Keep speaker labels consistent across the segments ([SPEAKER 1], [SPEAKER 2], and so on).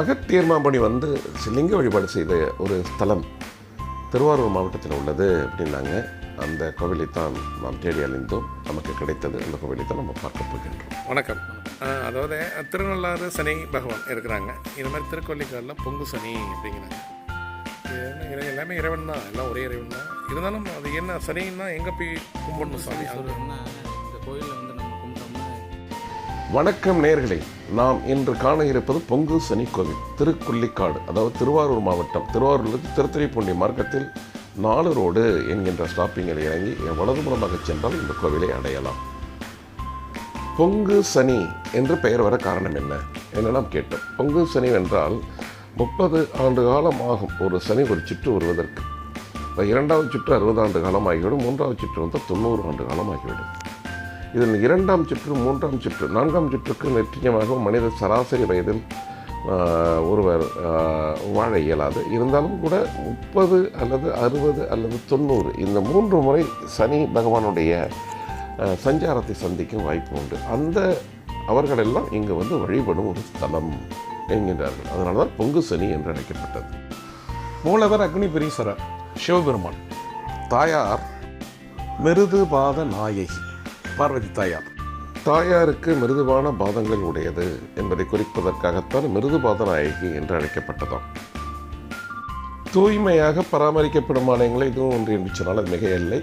[SPEAKER 1] அகத்தீர்மாம்படி வந்து லிங்க வழிபாடு செய்த ஒரு ஸ்தலம். திருவாரூர் மாவட்டத்தில் உள்ளது அப்படின்னாங்க. அந்த கோவிலை தான் நாம் தேடி அலைந்தோம். நமக்கு கிடைத்தது அந்த கோவிலை தான் நம்ம பார்க்க போகின்றோம்.
[SPEAKER 2] வணக்கம். அதாவது திருநள்ளாறு சனி பகவான் இருக்கிறாங்க. இது மாதிரி திருக்கொல்லிக்காரில் பொங்கு சனி அப்படிங்கிறாங்க. எல்லாமே இறைவன் தான். எல்லாம் ஒரே இறைவன் தான். இருந்தாலும் அது என்ன சனின்னா எங்கே போய் கும்பிடணும் சாமி? அது
[SPEAKER 3] இந்த கோயிலில்
[SPEAKER 1] வணக்கம் நேர்களே நாம் இன்று காண இருப்பது பொங்கு சனி கோவில் திருக்குள்ளிக்காடு அதாவது திருவாரூர் மாவட்டம் திருவாரூரிலிருந்து திருத்துறைப்பூண்டி மார்க்கத்தில் நாலு ரோடு என்கின்ற ஸ்டாப்பிங்கில் இறங்கி வலதுபுறமாக சென்றால் இந்த கோவிலை அடையலாம். பொங்கு சனி என்று பெயர் வர காரணம் என்ன என்று நாம் கேட்டோம். பொங்கு சனி என்றால் முப்பது ஆண்டு காலம் ஆகும் ஒரு சனி ஒரு சுற்று வருவதற்கு. இப்போ இரண்டாவது சுற்று அறுபது ஆண்டு காலம் ஆகிவிடும் மூன்றாவது சுற்று வந்து தொண்ணூறு ஆண்டு காலம் ஆகிவிடும். இதில் இரண்டாம் சுற்று மூன்றாம் சுற்று நான்காம் சுற்றுக்கு நிச்சயமாக மனித சராசரி வயதில் ஒருவர் வாழ இயலாது. இருந்தாலும் கூட முப்பது அல்லது அறுபது அல்லது தொண்ணூறு இந்த மூன்று முறை சனி பகவானுடைய சஞ்சாரத்தை சந்திக்கும் வாய்ப்பு உண்டு. அந்த அவர்களெல்லாம் இங்கே வந்து வழிபடும் ஒரு ஸ்தலம் என்கின்றார்கள். அதனால தான் பொங்கு சனி என்று அழைக்கப்பட்டது.
[SPEAKER 4] மூலவர் அக்னிபுரீஸ்வரர் சிவபெருமான்
[SPEAKER 1] தாயார்
[SPEAKER 4] மிருதுபாத நாயகி. பார்வதி தாயார்.
[SPEAKER 1] தாயாருக்கு மிருதுவான பாதங்கள் உடையது என்பதை குறிப்பதற்காகத்தான் மிருதுபாத நாயகி என்று அழைக்கப்பட்டதாம். தூய்மையாக பராமரிக்கப்படும் ஆலயங்களை இதுவும் ஒன்று என்று சொன்னால் அது மிக இல்லை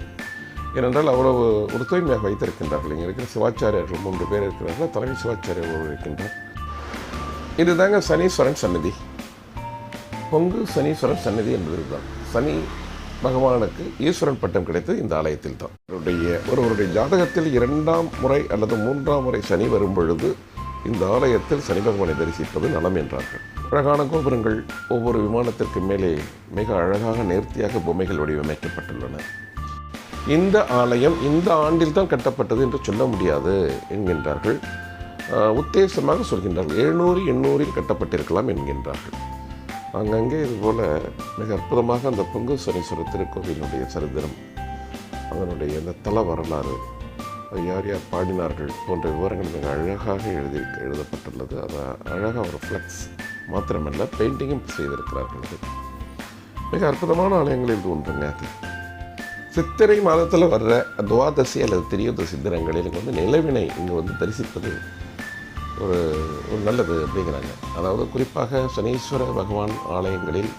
[SPEAKER 1] ஏனென்றால் அவ்வளவு ஒரு தூய்மையாக வைத்திருக்கின்றார்கள். இங்கே இருக்கிற சிவாச்சாரியர்கள் மூன்று பேர் இருக்கிறார்கள். தலைமை சிவாச்சாரியர் ஒருவர் இருக்கின்றார். இதுதாங்க சனீஸ்வரன் சன்னதி பொங்கு சனீஸ்வரன் சன்னதி என்பதுதான் சனி பகவானுக்கு ஈஸ்வரன் பட்டம் கிடைத்தது இந்த ஆலயத்தில் தான் அவருடைய ஒருவருடைய ஜாதகத்தில் இரண்டாம் முறை அல்லது மூன்றாம் முறை சனி வரும் பொழுது இந்த ஆலயத்தில் சனி பகவானை தரிசிப்பது நலம் என்றார்கள். அழகான கோபுரங்கள் ஒவ்வொரு விமானத்திற்கு மேலே மிக அழகாக நேர்த்தியாக பொம்மைகள் வடிவமைக்கப்பட்டுள்ளன. இந்த ஆலயம் இந்த ஆண்டில் தான் கட்டப்பட்டது என்று சொல்ல முடியாது என்கின்றார்கள். உத்தேசமாக சொல்கின்றார்கள். எழுநூறு எண்ணூறில் கட்டப்பட்டிருக்கலாம் என்கின்றார்கள். அங்கங்கே இதுபோல் மிக அற்புதமாக அந்த பொங்கு சனீஸ்வரர் திருக்கோவிலுடைய சரித்திரம் அதனுடைய அந்த தல வரலாறு யார் யார் பாடினார்கள் போன்ற விவரங்கள் மிக அழகாக எழுதி எழுதப்பட்டுள்ளது. அதை அழகாக ஒரு ஃப்ளெக்ஸ் மாத்திரமல்ல பெயிண்டிங்கும் செய்திருக்கிறார்கள் அது. மிக அற்புதமான ஆலயங்களில் ஒன்றுங்க அது. சித்திரை மாதத்தில் வர்ற துவாதசி அல்லது திரியோதசி தினங்களில் இங்கே வந்து நிலவினை இங்கே வந்து தரிசிப்பது ஒரு ஒரு நல்லது அப்படிங்கிறாங்க. அதாவது குறிப்பாக சனீஸ்வர பகவான் ஆலயங்களில்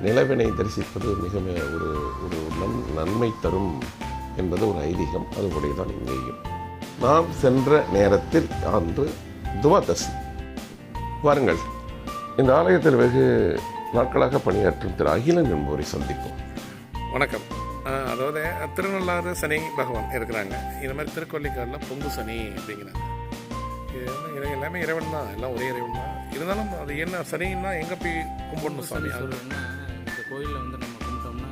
[SPEAKER 1] நிலவினை தரிசிப்பது மிக ஒரு ஒரு நன் நன்மை தரும் என்பது ஒரு ஐதீகம். அதுபடி தான் இங்கேயும். நாம் சென்ற நேரத்தில் அன்று துவாதசி. வாருங்கள். இந்த ஆலயத்தில் வெகு நாட்களாக பணியாற்றும் திரு அகிலன் என்பவரை சந்திப்போம்.
[SPEAKER 2] வணக்கம். அதாவது திருநள்ளாறு சனி பகவான் இருக்கிறாங்க. இந்த மாதிரி திருக்கொல்லிக்காரில் பொங்கு சனி அப்படிங்கிறாங்க. இறை- எல்லாமே இறைவன் தான். எல்லாம் ஒரே இறைவன் தான். இருந்தாலும் அது என்ன சனின்னா எங்கே போய் கும்பிடணும் சாமி? அது
[SPEAKER 3] சொல்கிறோம்னா இந்த கோயிலில் வந்து நம்ம கும்பிட்டோம்னா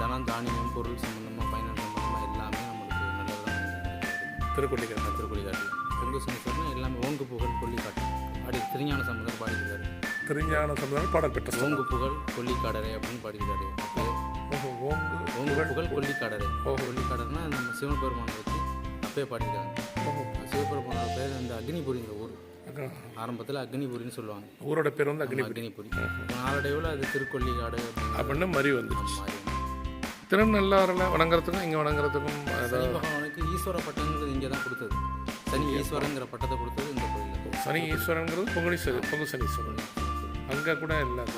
[SPEAKER 3] தனம் தானியம் பொருள் சம்மந்தமாக ஃபைனான்ஸ் சம்மந்தமாக எல்லாமே நம்மளுக்கு நல்லதாக
[SPEAKER 2] திருக்கொல்லிக்காரி
[SPEAKER 3] திருக்கொள்ளிக்காட்டு பொங்கு சனீஸ்வரன் எல்லாமே ஓங்கு புகழ் கொல்லிக்காட்டு. பாடி திருஞான சம்பந்தர் பாடியிருக்காரு.
[SPEAKER 2] திருஞான சமுதாயம் பாடல் பெற்ற
[SPEAKER 3] ஓங்கு புகழ் கொல்லிக்காடரை அப்படின்னு
[SPEAKER 2] ஓஹோ, ஓங்கு
[SPEAKER 3] ஓங்கு புகழ். கொல்லிக்காடரை. கொல்லிக்காடர்னா நம்ம சிவபெருமானை வச்சு அப்பயே பாடியிருக்காங்க சிவபெருமானோட பேர் வந்து அக்னிபுரிங்கிற ஊர். ஆரம்பத்தில் அக்னிபுரின்னு சொல்லுவாங்க.
[SPEAKER 2] ஊரோட பேர் வந்து அக்னி
[SPEAKER 3] அக்னிபுரி. நாளடைவில் அது திருக்கொல்லிக்காடு அப்படின்னு
[SPEAKER 2] மறி வந்துருச்சு. திருநள்ளாறில் வணங்குறதுக்கும் இங்கே வணங்குறதுக்கும்
[SPEAKER 3] சனி பகவானுக்கு ஈஸ்வர பட்டங்கிறது இங்கே தான் கொடுத்தது. சனி ஈஸ்வரங்கிற பட்டத்தை கொடுத்தது இந்த கோயிலில்.
[SPEAKER 2] சனி ஈஸ்வரங்கிறது பொங்கலி சனி பொங்கு சனீஸ்வரன் அங்கே கூட இல்லாத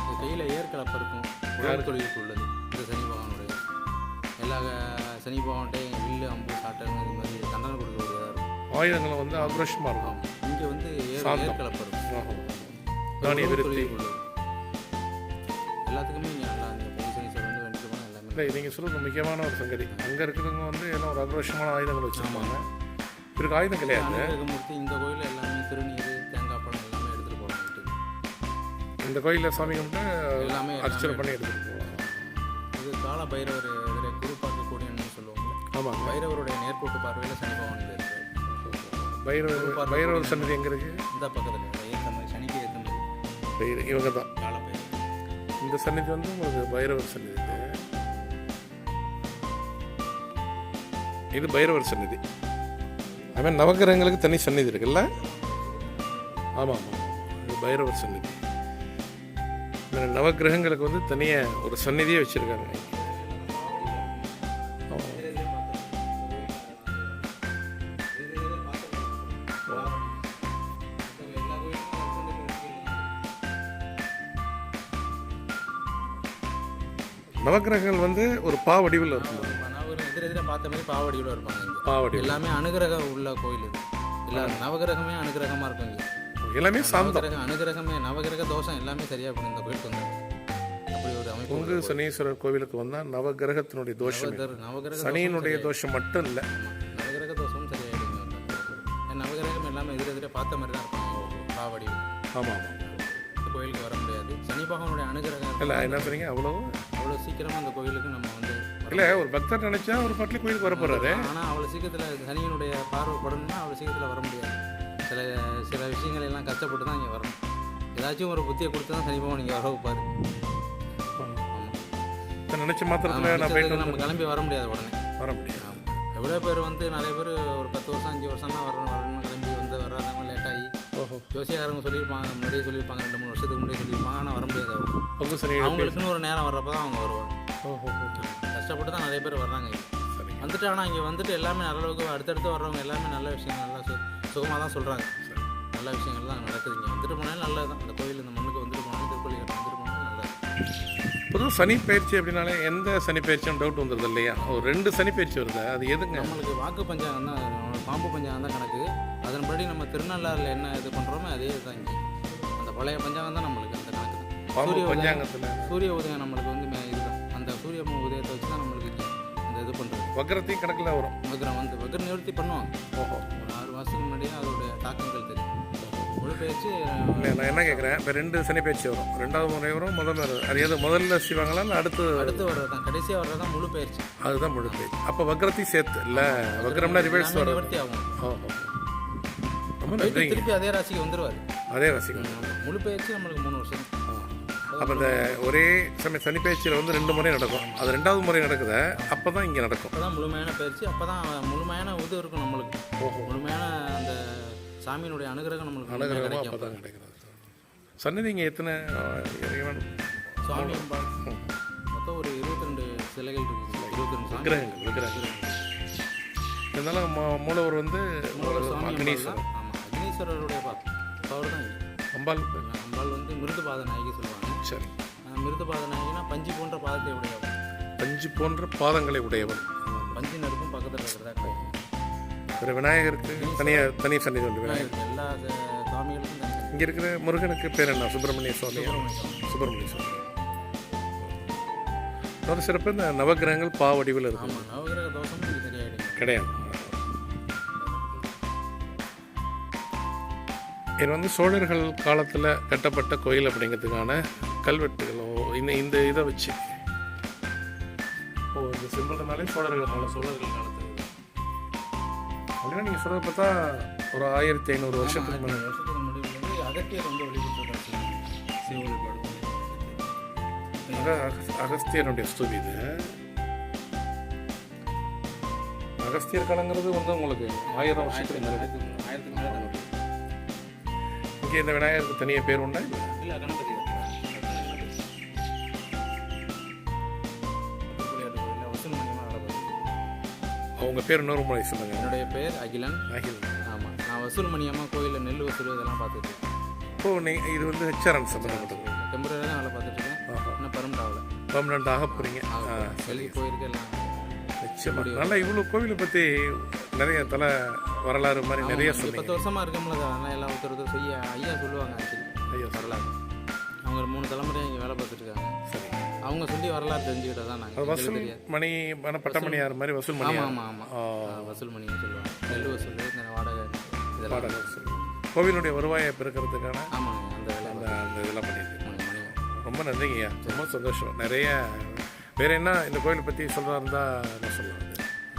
[SPEAKER 3] இந்த கையில் ஏற்கலப்ப இருக்கும். உழவு தொழிலுக்கு உள்ளது. இந்த சனி பகவானுடைய. எல்லா சனி பகவான்கிட்ட வில்லு அம்பு சாட்டை இது மாதிரி
[SPEAKER 2] ஆயுதங்களும் வந்து ஆக்ரோஷமாக இருக்கும்.
[SPEAKER 3] இங்கே வந்து
[SPEAKER 2] சாந்தம். ஆஹா. தானிய விருத்தி.
[SPEAKER 3] எல்லாத்துக்குமே
[SPEAKER 2] இல்லை நீங்கள் சொல்கிறது முக்கியமான ஒரு சங்கதி. அங்கே இருக்கிறவங்க வந்து எல்லாம் ஒரு ஆக்ரோஷமான ஆயுதங்கள் வச்சுருப்பாங்க. இவருக்கு ஆயுதம் கிடையாது.
[SPEAKER 3] இந்த கோயிலில் எல்லாமே திருநீர் தேங்காய் பழம் எல்லாமே எடுத்துகிட்டு வீட்டுக்கு.
[SPEAKER 2] இந்த கோயிலில் சாமி கும்பிட்டு
[SPEAKER 3] எல்லாமே
[SPEAKER 2] அர்ச்சனை பண்ணி எடுத்துகிட்டு போகலாம்
[SPEAKER 3] இது கால பைரவர் குரு பார்க்கக்கூடியன்னு சொல்லுவாங்க
[SPEAKER 2] ஆமாங்க.
[SPEAKER 3] பைரவருடைய நேர்கோட்டு பார்வையில் சனி பகவான் இங்க இருக்காரு.
[SPEAKER 2] பைரவர் பைரவர் சன்னதி எங்கே இருக்குது
[SPEAKER 3] இந்த பக்கத்தில் சனிக்கு ஏற்ற
[SPEAKER 2] இவங்க தான் இந்த சன்னதி வந்து உங்களுக்கு பைரவர் சன்னதி இது. பைரவர் சன்னதி. அவன் நவகிரகங்களுக்கு தனி சன்னதி இருக்குல்ல? ஆமாம் ஆமாம். இது பைரவர் சந்நிதி இந்த நவக்கிரகங்களுக்கு வந்து தனியாக ஒரு சந்நிதியே வச்சுருக்காங்க. நவக்கிரகங்கள் வந்து ஒரு பா வடிவில் இருக்கும்
[SPEAKER 3] நவகிரகம் எதிர எதிர பார்த்த மாதிரி பாவடியோட இருப்பாங்க இங்கே
[SPEAKER 2] பா வடிவில்
[SPEAKER 3] எல்லாமே அனுகிரகம் உள்ள கோயில் இது. எல்லா நவகிரகமே அனுகிரகமாக இருக்கும் இங்கே.
[SPEAKER 2] எல்லாமே சாந்தம்.
[SPEAKER 3] அனுகிரகமே நவகிரக தோஷம் எல்லாமே சரியாக இருக்கும் இந்த கோயிலுக்கு வந்து. அப்படி ஒரு அமைப்பு
[SPEAKER 2] பொங்கு சனீஸ்வரர் கோவிலுக்கு வந்தால் நவகிரகத்தினுடைய தோஷம்.
[SPEAKER 3] நவகிரக-
[SPEAKER 2] சனியினுடைய தோஷம் மட்டும் இல்லை.
[SPEAKER 3] நவகிரக தோஷமும். ஏன்னா நவகிரகம் எல்லாமே எதிர எதிர பார்த்த மாதிரி தான் இருப்பாங்க பாவடி
[SPEAKER 2] ஆமாம் ஆமாம்
[SPEAKER 3] முடியாது சனி பகவானுடைய அனுகிரகம்.
[SPEAKER 2] இல்லை என்ன சொன்னீங்க? அவ்வளோ
[SPEAKER 3] அவ்வளோ சீக்கிரமாக அந்த கோயிலுக்கு நம்ம வந்து
[SPEAKER 2] இல்லை ஒரு பக்தர் நினைச்சா ஒரு பட்லி கோயிலுக்கு வர போறாரு.
[SPEAKER 3] ஆனால் அவ்வளோ சீக்கிரத்தில் சனியினுடைய பார்வை படணும்னா அவ்வளோ சீக்கிரத்தில் வர முடியாது. சில சில விஷயங்கள் எல்லாம் கஷ்டப்பட்டு தான் இங்கே வரணும். ஏதாச்சும் ஒரு புத்தியை கொடுத்து தான் சனி பகவான் இங்கே வர வைப்பார்.
[SPEAKER 2] நினைச்ச மாத்திரத்தில் நான் போயிட்டு
[SPEAKER 3] நம்ம கிளம்பி வர முடியாது உடனே.
[SPEAKER 2] வர முடியும்
[SPEAKER 3] எவ்வளோ பேர் வந்து நிறைய பேர் ஒரு பத்து வருஷம் அஞ்சு வருஷம்லாம் வரணும் வரணும். ஜோசியக்காரங்க சொல்லியிருப்பாங்க முன்னாடியே சொல்லியிருப்பாங்க ரெண்டு மூணு வருஷத்துக்கு முன்னாடியே சொல்லியிருப்பாங்க ஆனால் வர முடியாது அவங்க.
[SPEAKER 2] சனி
[SPEAKER 3] அவங்களுக்குன்னு ஒரு நேரம் வர்றப்ப தான் அவங்க வருவாங்க.
[SPEAKER 2] ஓஹோ
[SPEAKER 3] கஷ்டப்பட்டு தான் நிறைய பேர் வர்றாங்க.
[SPEAKER 2] சரி
[SPEAKER 3] வந்துட்டு ஆனால் இங்கே வந்துட்டு எல்லாமே நல்ல அளவுக்கு அடுத்தடுத்து வர்றவங்க எல்லாமே நல்ல விஷயங்கள் நல்லா சு சுகமாக தான் சொல்கிறாங்க
[SPEAKER 2] சரி.
[SPEAKER 3] நல்ல விஷயங்கள் தான் நடக்குது இங்கே. வந்துட்டு போனாலும் நல்லது தான் இந்த கோயில் இந்த மண்ணுக்கு
[SPEAKER 2] பொதுவாக சனி பயிற்சி அப்படின்னாலே எந்த சனி பயிற்சியும் டவுட் வந்துடுது இல்லையா? ஒரு ரெண்டு சனி பயிற்சி வருது? அது எதுங்க?
[SPEAKER 3] நம்மளுக்கு வாக்கு பஞ்சாங்கம் தான் பாம்பு பஞ்சாங்கம் தான் கணக்கு. அதன்படி நம்ம திருநள்ளாறில் என்ன இது பண்ணுறோமோ அதே தான் இங்கே. அந்த பழைய பஞ்சாங்கம் தான் நம்மளுக்கு அந்த கணக்கு தான்.
[SPEAKER 2] பாம்பு பஞ்சாங்கத்தில்.
[SPEAKER 3] சூரிய உதயம் நம்மளுக்கு வந்து இதுதான். அந்த சூரிய உதயத்தை வச்சு தான் நம்மளுக்கு இந்த இது பண்ணுறது
[SPEAKER 2] வக்கரத்தையும் கணக்கில் வரும்.
[SPEAKER 3] வக்ரம் வந்து வக்ர நிவர்த்தி பண்ணுவாங்க.
[SPEAKER 2] ஓஹோ.
[SPEAKER 3] ஒரு ஆறு மாதத்துக்கு முன்னாடியே அதோடைய தாக்கங்கள் தெரியும்.
[SPEAKER 2] இல்லை நான் என்ன கேட்குறேன் இப்போ ரெண்டு சனி பயிற்சி வரும். ரெண்டாவது முறை வரும் முதல் முறை வரும். அது எது முதல்ல செய்வாங்களா இல்லை அடுத்து
[SPEAKER 3] அடுத்து வர்றது தான் கடைசியாக வர்றது தான் முழு பயிற்சி
[SPEAKER 2] அதுதான் முழு பயிற்சி அப்போ வக்கரத்தையும் சேர்த்து இல்லை வக்கரம்னா ரிவர்ஸ் வரும்
[SPEAKER 3] நிவர்த்தி ஆகும்.
[SPEAKER 2] ஓஹோ ரொம்ப நன்றிங்க.
[SPEAKER 3] திருப்பி அதே ராசிக்கு வந்துருவார்.
[SPEAKER 2] அதே ரசிகம்
[SPEAKER 3] முழு பயிற்சி நம்மளுக்கு மூணு வருஷம்.
[SPEAKER 2] அப்போ இந்த ஒரே சமய சனி பயிற்சியில் வந்து ரெண்டு முறை நடக்கும். அது ரெண்டாவது முறை நடக்குது? அப்போ தான் இங்கே நடக்கும்.
[SPEAKER 3] அப்போ தான் முழுமையான பயிற்சி அப்போ தான் முழுமையான இது இருக்கும் நம்மளுக்கு. முழுமையான அந்த சாமியினுடைய அனுகிரகம் நம்மளுக்கு
[SPEAKER 2] அனுகிரகமாக அப்போ. தான் கிடைக்கிறது. சன்னதி இங்கே எத்தனை இறைவன்?
[SPEAKER 3] சுவாமி மொத்தம் ஒரு இருபத்தி ரெண்டு சிலைகள் இருக்குது இருபத்தி ரெண்டு சாமி.
[SPEAKER 2] விக்கிரகங்கள் விக்கிரகங்கள். இருந்தாலும் மூலவர் வந்து அக்னீஸ்வரர்.
[SPEAKER 3] ஆமாம் அக்னீஸ்வரருடைய பவர் தான்
[SPEAKER 2] அம்பாள்.
[SPEAKER 3] அம்பாள் வந்து மிருதுபாத நாயகி சொல்லுவாங்க.
[SPEAKER 2] சரி.
[SPEAKER 3] மிருதுபாத நாயகினா பஞ்சு போன்ற பாதத்தை உடையவள்
[SPEAKER 2] பஞ்சு போன்ற பாதங்களை உடையவன்
[SPEAKER 3] பஞ்சு நெருப்பும் பக்கத்தில் இருக்கிறதா கிடையாது.
[SPEAKER 2] ஒரு விநாயகருக்கு தனியாக தனி சன்னதி உண்டு விநாயகர்.
[SPEAKER 3] எல்லா
[SPEAKER 2] இங்கே இருக்கிற முருகனுக்கு பேர் என்ன? சுப்பிரமணிய சுவாமி. சுப்பிரமணிய சுவாமி. ஒரு சிறப்பு இந்த நவக்கிரகங்கள் பா வடிவில் இருக்கும்
[SPEAKER 3] நவகிரக
[SPEAKER 2] கிடையாது. இது வந்து சோழர்கள் காலத்தில் கட்டப்பட்ட கோயில் அப்படிங்கிறதுக்கான கல்வெட்டுகளோ இந்த இந்த இதை வச்சு. ஓ இந்த சிம்பிள்னாலே சோழர்கள் காலம் சோழர்கள் காலத்தில். அப்படின்னா நீங்கள் சொல்கிறத பார்த்தா ஒரு ஆயிரத்தி ஐநூறு வருஷத்துக்கு மேலே
[SPEAKER 3] வருஷத்துக்கு முன்னாடி வந்து அகத்தியர் வந்து வழிபட்டு சிவ வழிபாடு
[SPEAKER 2] அக அக- அகஸ்தியருடைய ஸ்துதி இது. அகஸ்தியர் காலங்கிறது வந்து உங்களுக்கு ஆயிரம் வருஷத்துக்கு
[SPEAKER 3] ஆயிரத்துக்கு மேலே
[SPEAKER 2] இங்கே இந்த விநாயகருக்கு தனியாக பேர் உண்டா? இல்லை
[SPEAKER 3] கணபதி.
[SPEAKER 2] அவங்க பேர் இன்னொரு முறை சொல்லுங்க.
[SPEAKER 3] என்னுடைய பேர் அகிலன்.
[SPEAKER 2] அகில்
[SPEAKER 3] ஆமாம் நான் வசூல் மணியம்மா கோயிலில் நெல் வசூல் இதெல்லாம் பார்த்துட்டு
[SPEAKER 2] இப்போ நீ இது வந்து ஹெச்ஆர்என் சம்மந்தப்பட்டது
[SPEAKER 3] டெம்பரரி தான் வேலை பார்த்துட்டு இருக்கேன். இன்னும் பர்மனெண்ட் ஆகல.
[SPEAKER 2] பர்மனண்ட் ஆக போகிறீங்க
[SPEAKER 3] வெளியே போயிருக்கு எல்லாம்.
[SPEAKER 2] நிச்சயமா. நல்லா இவ்வளோ கோவிலை பற்றி நிறைய தலை வரலாறு மாதிரி நிறைய
[SPEAKER 3] பத்து வருஷமா இருக்கோம்ல அதெல்லாம் எல்லாம் ஒருத்தர் செய்ய ஐயா சொல்லுவாங்க
[SPEAKER 2] ஐயா
[SPEAKER 3] வரலாறு. அவங்க மூணு தலைமுறையாக இங்கே வேலை பார்த்துட்டு இருக்காங்க.
[SPEAKER 2] சரி.
[SPEAKER 3] அவங்க சொல்லி வரலாறு தெரிஞ்சுக்கிட்டது தான் நாங்கள்
[SPEAKER 2] வசூல் மணி பட்டமணியார் மாதிரி வசூல்
[SPEAKER 3] ஆமாம்
[SPEAKER 2] மணியார்
[SPEAKER 3] ஆமாம் ஆமாம் வசூல் மணின்னு சொல்லுவாங்க. நெல் வசூல் இந்த வாடகை இதெல்லாம்
[SPEAKER 2] பாடல் வசூல். கோவிலுடைய வருவாயை பெருக்கிறதுக்கான
[SPEAKER 3] ஆமாங்க அந்த
[SPEAKER 2] அந்த அந்த இதெல்லாம் பண்ணிட்டு.
[SPEAKER 3] மணி மணி
[SPEAKER 2] ரொம்ப நன்றிங்கய்யா. ரொம்ப சந்தோஷம். நிறைய வேற என்ன இந்த கோயிலை பற்றி சொல்கிறா இருந்தால் நான் சொல்லலாம்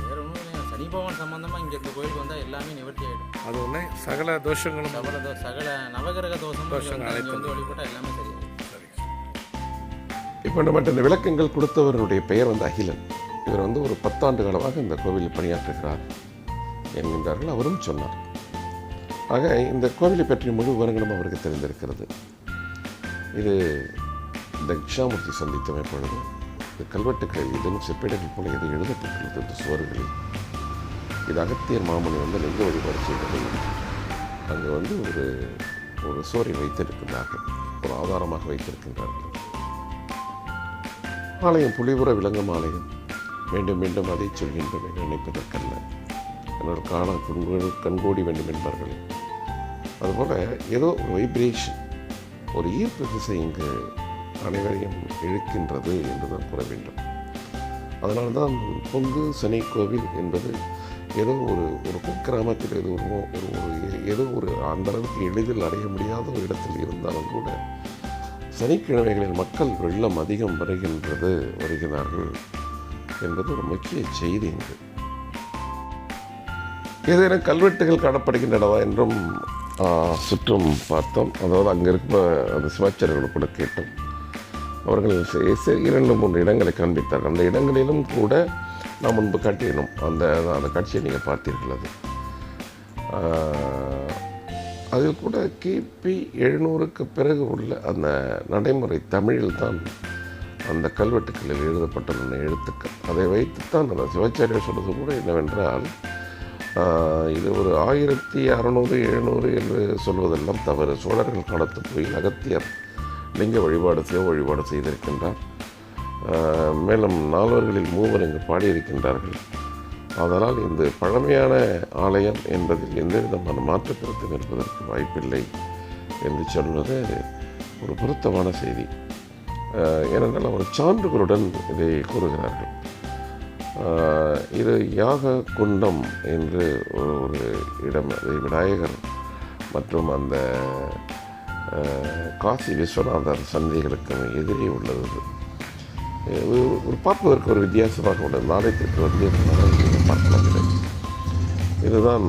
[SPEAKER 3] வேற ஒன்றும் சனி பகவான் சம்மந்தமாக இங்கே இந்த கோயிலுக்கு வந்தால் எல்லாமே நிவர்த்தி ஆகிடும்
[SPEAKER 2] அது ஒன்று சகல தோஷங்களும்
[SPEAKER 3] சகல சகல நவகிரக தோஷமும் இங்க வந்து- வழிபட்டால் எல்லாமே சரியாயிடும்.
[SPEAKER 2] சரி
[SPEAKER 1] இப்போ நம்மகிட்ட இந்த விளக்கங்கள் கொடுத்தவருடைய பெயர் வந்து அகிலன். இவர் வந்து ஒரு பத்தாண்டு காலமாக இந்த கோவிலில் பணியாற்றுகிறார் என்கின்றார்கள். அவரும் சொன்னார். ஆக இந்த கோவிலை பற்றிய முழு விவரங்களும் அவருக்கு தெரிந்திருக்கிறது. இது தக்ஷாமூர்த்தி சந்தித்தமை பொழுது இந்த கல்வெட்டுக்கள் இதுவும் செப்பேடுகள் போல எது எழுதப்பட்டுள்ளது இந்த சுவர்களில் இது அகத்தியர் மாமணி வந்து லிங்க வழிபாடு செய்ததை. அங்கே வந்து ஒரு ஒரு சுவரை வைத்திருக்கின்றார்கள். ஒரு ஆதாரமாக வைத்திருக்கின்றார்கள். ஆலயம் புலிபுர விளங்கும் ஆலயம் மீண்டும் மீண்டும் அதை சொல்கின்றோம் நினைப்பதற்கல்ல என்னோட காண கண்கோடி கண்கோடி வேண்டும் என்பார்கள். அதுபோல் ஏதோ வைப்ரேஷன் ஒரு ஈர்ப்பு திசை இங்கு அனைவரையும் இழுக்கின்றது என்றுதான் கூற வேண்டும். அதனால்தான் பொங்கு சனி கோவில் என்பது ஏதோ ஒரு ஒரு குக்கிராமத்தில் ஏதோ ஒரு ஒரு ஒரு ஏதோ ஒரு அந்த அளவுக்கு எளிதில் அடைய முடியாத ஒரு இடத்தில் இருந்தாலும் கூட சனிக்கிழமைகளில் மக்கள் வெள்ளம் அதிகம் வருகின்றது வருகிறார்கள் என்பது ஒரு முக்கிய செய்தி இங்கு. ஏதேனும் கல்வெட்டுகள் காணப்படுகின்றனவா என்றும் சுற்றும் பார்த்தோம். அதாவது அங்கே இருக்க அந்த சிவாச்சாரியர்கள் கூட கேட்டோம். அவர்கள் இரண்டு மூன்று இடங்களை காண்பித்தார்கள். அந்த இடங்களிலும் கூட நான் முன்பு காட்டினோம். அந்த அந்த காட்சியை நீங்கள் பார்த்தீர்கள் அது. அதில் கூட கிபி எழுநூறுக்கு பிறகு உள்ள அந்த நடைமுறை தமிழில் தான் அந்த கல்வெட்டுக்களில் எழுதப்பட்டுள்ள எழுத்துக்கள். அதை வைத்துத்தான் அந்த சிவாச்சாரியர் சொல்வது கூட என்னவென்றால் இது ஒரு ஆயிரத்தி அறநூறு எழுநூறு என்று சொல்வதெல்லாம் தவறு. சோழர்கள் காலத்து போய் அகத்தியர் லிங்க வழிபாடு சிவ வழிபாடு செய்திருக்கின்றார். மேலும் நால்வர்களில் மூவர் இங்கு பாடியிருக்கின்றார்கள். அதனால் இந்த பழமையான ஆலயம் என்பதில் எந்த விதமான மாற்று கருத்தும் இருப்பதற்கு வாய்ப்பில்லை என்று சொல்வது ஒரு பொருத்தமான செய்தி. ஏனென்றால் அவர் சான்றுகளுடன் இதை கூறுகிறார்கள். இது யாக குண்டம் என்று ஒரு ஒரு இடம் அது விநாயகர் மற்றும் அந்த காசி விஸ்வநாதர் சந்தைகளுக்கு எதிரே உள்ளது. ஒரு பார்ப்பதற்கு ஒரு வித்தியாசமாக உள்ளது நாளைக்கு ஒரு வித்தியாசமாக பார்க்கலாம் இதுதான்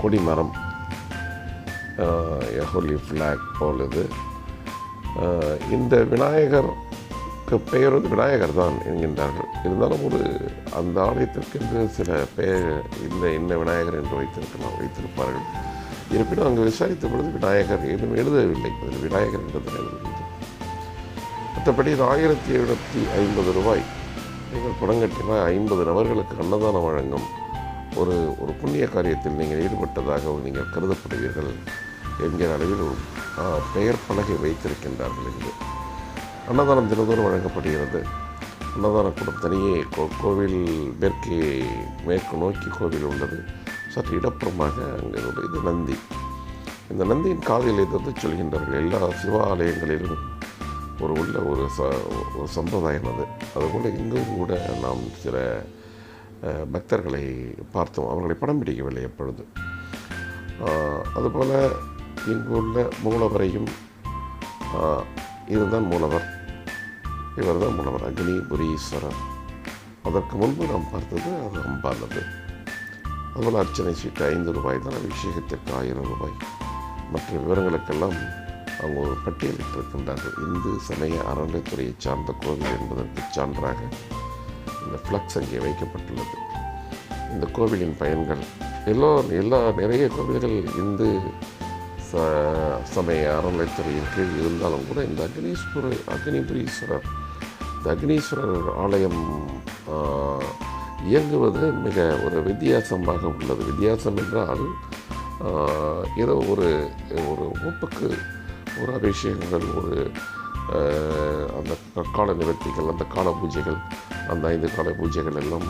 [SPEAKER 1] கொடிமரம் ஹோலி ஃப்ளாக் போல் இது. இந்த விநாயகருக்கு பெயர் வந்து விநாயகர் தான் என்கின்றார்கள். இருந்தாலும் ஒரு அந்த ஆலயத்திற்கென்று சில பெயர் இந்த என்ன விநாயகர் என்று வைத்திருக்கலாம் வைத்திருப்பார்கள். இருப்பினும் அங்கு விசாரித்த பொழுது விநாயகர் எதுவும் எழுதவில்லை. அதில் விநாயகர் என்பது எழுதவில்லை. மற்றபடி இது ஆயிரத்தி எழுநூற்றி ஐம்பது ரூபாய். நீங்கள் பணம் கட்டினால் ஐம்பது நபர்களுக்கு அன்னதானம் வழங்கும் ஒரு ஒரு புண்ணிய காரியத்தில் நீங்கள் ஈடுபட்டதாக நீங்கள் கருதப்படுவீர்கள் என்கிற அளவில் ஒரு பெயர் பலகை வைத்திருக்கின்றார்கள் இங்கு. அன்னதானம் தினந்தோறும் வழங்கப்படுகிறது. அன்னதான கூடம் தனியே கோ கோவில் மேற்கே மேற்கு நோக்கி கோவில் உள்ளது. சற்று இடப்புறமாக அங்கே ஒரு இது நந்தி. இந்த நந்தியின் காதில் எதிர்த்து சொல்கின்றார்கள் எல்லா சிவாலயங்களிலும் ஒரு உள்ள ஒரு ச ஒரு சம்பிரதாயம் அது. அதுபோல் இங்கும் கூட நாம் சில பக்தர்களை பார்த்தோம். அவர்களை படம் பிடிக்கவில்லை எப்பொழுது. அதுபோல் இங்கு உள்ள மூலவரையும் இதுதான் மூலவர். இவர் தான் மூலவர் அக்னிபுரீஸ்வரர் அதற்கு முன்பு நாம் பார்த்தது அது அம்பானது. அதுபோல் அர்ச்சனை சீட்டு ஐந்து ரூபாய் தான் அபிஷேகத்திற்கு ஆயிரம் ரூபாய். மற்ற விவரங்களுக்கெல்லாம் அவங்க ஒரு பட்டியலிட்டிருக்கின்றார்கள் இந்து சமய அறநிலைத்துறையை சார்ந்த கோவில் என்பதற்கு சான்றாக இந்த ஃப்ளக்ஸ் அங்கே வைக்கப்பட்டுள்ளது. இந்த கோவிலின் பயன்கள் எல்லா எல்லா நிறைய கோவில்கள் இந்து ச சமய அறநிலைத்துறையின் கீழ் இருந்தாலும் கூட இந்த அக்னீஸ்வரர் அக்னிபுரீஸ்வரர் இந்த அக்னீஸ்வரர் ஆலயம் இயங்குவது மிக ஒரு வித்தியாசமாக உள்ளது. வித்தியாசம் என்றால் ஏதோ ஒரு ஒரு ஒப்புக்கு ஒரு அபிஷேகங்கள் ஒரு அந்த கால நிவர்த்திகள் அந்த கால பூஜைகள் அந்த ஐந்து கால பூஜைகள் எல்லாம்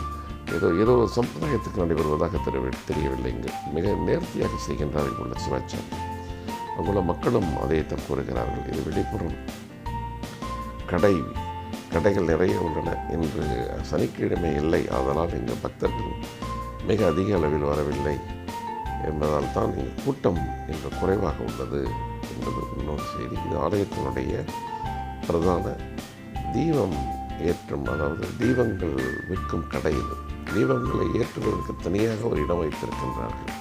[SPEAKER 1] ஏதோ ஏதோ ஒரு சம்பிரதாயத்துக்கு நடைபெறுவதாக தெரிய தெரியவில்லை இங்கு. மிக நேர்த்தியாக செய்கின்றார்கள் உள்ள சிவாச்சாரம் அங்குள்ள மக்களும் அதைத்தான் கூறுகிறார்கள். இது வெளிப்புறம் கடை கடைகள் நிறைய உள்ளன. இன்று சனிக்கிழமை இல்லை. அதனால் இங்கு பக்தர்கள் மிக அதிக அளவில் வரவில்லை என்பதால் தான் இங்கு கூட்டம் இன்று குறைவாக உள்ளது. என்பது இன்னொரு செய்தி இது ஆலயத்தினுடைய பிரதான தீபம் ஏற்றும் அதாவது தீபங்கள் விற்கும் கடையில் தீபங்களை ஏற்றுவதற்கு தனியாக ஒரு இடம் வைத்திருக்கின்றார்கள்.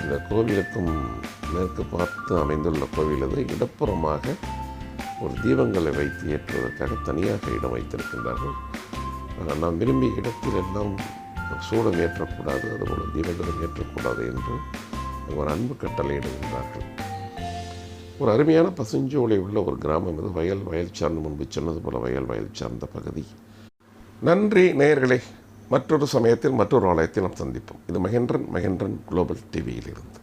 [SPEAKER 1] இந்த கோவிலுக்கும் மேற்கு பார்த்து அமைந்துள்ள கோவில் அது. இடப்புறமாக ஒரு தீபங்களை வைத்து ஏற்றுவதற்காக தனியாக இடம் வைத்திருக்கின்றார்கள். நாம் விரும்பிய இடத்தில் எல்லாம் சூடம் ஏற்றக்கூடாது அதுபோல் தீபங்களும் ஏற்றக்கூடாது என்று ஒரு அன்பு கட்டளையிடுகின்றார்கள் ஒரு அருமையான பசுஞ்சோலை உள்ள ஒரு கிராமம் இது வயல் வயல் சார்ந்து முன்பு சொன்னது போல வயல் வயல் சார்ந்த பகுதி. நன்றி நேயர்களே. மற்றொரு சமயத்தில் மற்றொரு ஆலயத்தில் நாம் சந்திப்போம். இது மகேந்திரன் மகேந்திரன் குளோபல் டிவியில் இருந்து